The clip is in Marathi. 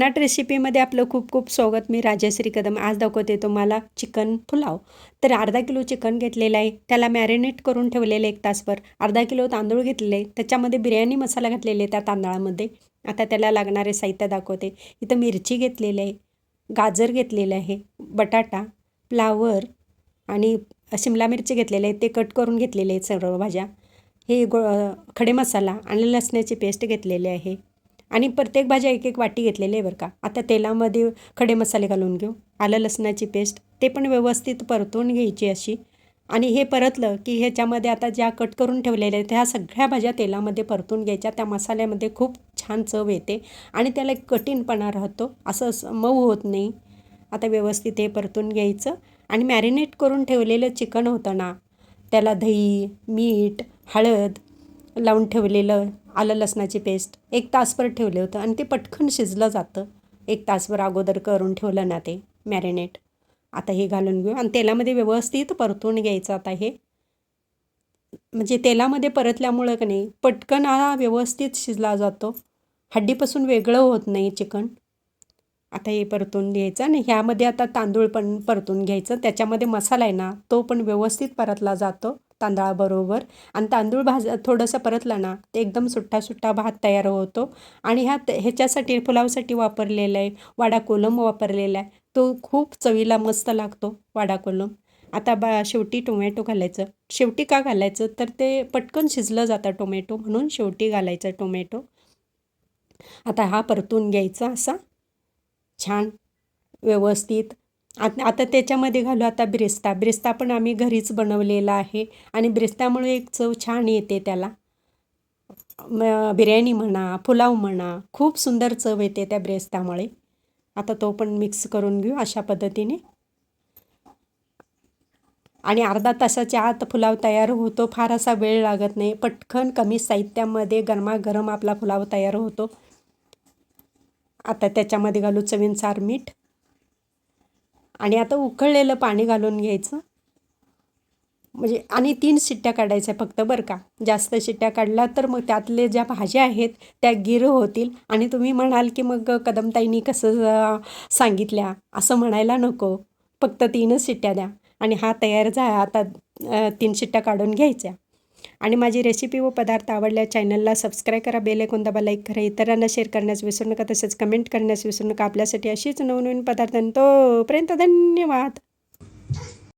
भन्नाट रेसिपीमध्ये आपलं खूप खूप स्वागत. मी राजश्री कदम. आज दाखवते तुम्हाला चिकन पुलाव. तर अर्धा किलो चिकन घेतलेलं आहे. त्याला मॅरिनेट करून ठेवलेलं आहे एक तासभर. अर्धा किलो तांदूळ घेतलेले आहे. त्याच्यामध्ये बिर्याणी मसाला घातलेले आहे त्या तांदळामध्ये. आता त्याला लागणारे साहित्य दाखवते. इथं मिरची घेतलेली आहे. गाजर घेतलेलं आहे. बटाटा फ्लावर आणि शिमला मिरची घेतलेले आहे. ते कट करून घेतलेले आहेत सर्व भाज्या. हे गो खडे मसाला आणि लसणाची पेस्ट घेतलेली आहे. आणि प्रत्येक भाज्या एक एक वाटी घेतलेली आहे बरं का. आता तेलामध्ये खडे मसाले घालून घेऊ. आलं लसणाची पेस्ट ते पण व्यवस्थित परतून घ्यायची अशी. आणि हे परतलं की ह्याच्यामध्ये आता ज्या कट करून ठेवलेल्या आहेत त्या सगळ्या भाज्या तेलामध्ये परतून घ्यायच्या. त्या मसाल्यामध्ये खूप छान चव येते आणि त्याला एक कठीणपणा राहतो. असं मऊ होत नाही. आता व्यवस्थित हे परतून घ्यायचं. आणि मॅरिनेट करून ठेवलेलं चिकन होतं ना त्याला दही मीठ हळद लावून ठेवलेलं आलं लसणाची पेस्ट एक तासभर ठेवलं होतं आणि ते पटकन शिजलं जातं. एक तासभर अगोदर करून ठेवलं ना ते मॅरिनेट आता हे घालून घेऊ. आणि तेलामध्ये व्यवस्थित परतून घ्यायचं आता हे. म्हणजे तेलामध्ये परतल्यामुळं का नाही पटकन हा व्यवस्थित शिजला जातो. हड्डीपासून वेगळं होत नाही चिकन. आता हे परतून घ्यायचं आणि ह्यामध्ये आता तांदूळ पण परतून घ्यायचं. त्याच्यामध्ये मसाला आहे ना तो पण व्यवस्थित परतला जातो. तांदळाबरोबर. आणि तांदूळ भाज थोडंसं परतला ना ते एकदम सुट्टा सुट्टा भात तयार होतो. आणि ह्या ह्याच्यासाठी पुलावसाठी वापरलेला आहे वाडा कोलम वापरलेला आहे. तो खूप चवीला मस्त लागतो वाडा कोलम. आता बा शेवटी टोमॅटो घालायचं. शेवटी का घालायचं? तर ते पटकन शिजलं जातं टोमॅटो म्हणून शेवटी घालायचं टोमॅटो. आता हा परतून घ्यायचा असा. छान व्यवस्थित. आत आता त्याच्यामध्ये घालू आता ब्रेस्ता. ब्रेस्ता पण आम्ही घरीच बनवलेला आहे. आणि ब्रिस्तामुळे एक चव छान येते त्याला. बिर्याणी म्हणा पुलाव म्हणा खूप सुंदर चव येते त्या ब्रेस्तामुळे. आता तो पण मिक्स करून घेऊ अशा पद्धतीने. आणि अर्धा तासाच्या आत पुलाव तयार होतो. फार असा वेळ लागत नाही. पटकन कमी साहित्यामध्ये गरमागरम आपला पुलाव तयार होतो. आता त्याच्यामध्ये घालू चवीनुसार मीठ. आणि आता उकळलेलं पाणी घालून घ्यायचं. म्हणजे आणि तीन शिट्ट्या काढायच्या फक्त बरं का. जास्त शिट्ट्या काढल्या तर मग त्यातले ज्या भाज्या आहेत त्या गिर होतील. आणि तुम्ही म्हणाल की मग कदमताईंनी कसं सांगितल्या? असं म्हणायला नको. फक्त तीनच शिट्ट्या द्या. आणि हा तयार झा आता तीन शिट्ट्या काढून घ्यायच्या. आणि माझी रेसिपी व पदार्थ आवडल्या चॅनलला सबस्क्राईब करा बेल ऐकून दाबा लाईक करा इतरांना शेअर करण्यास विसरू नका तसेच कमेंट करण्यास विसरू नका. आपल्यासाठी अशीच नवनवीन पदार्थ आणि तोपर्यंत धन्यवाद.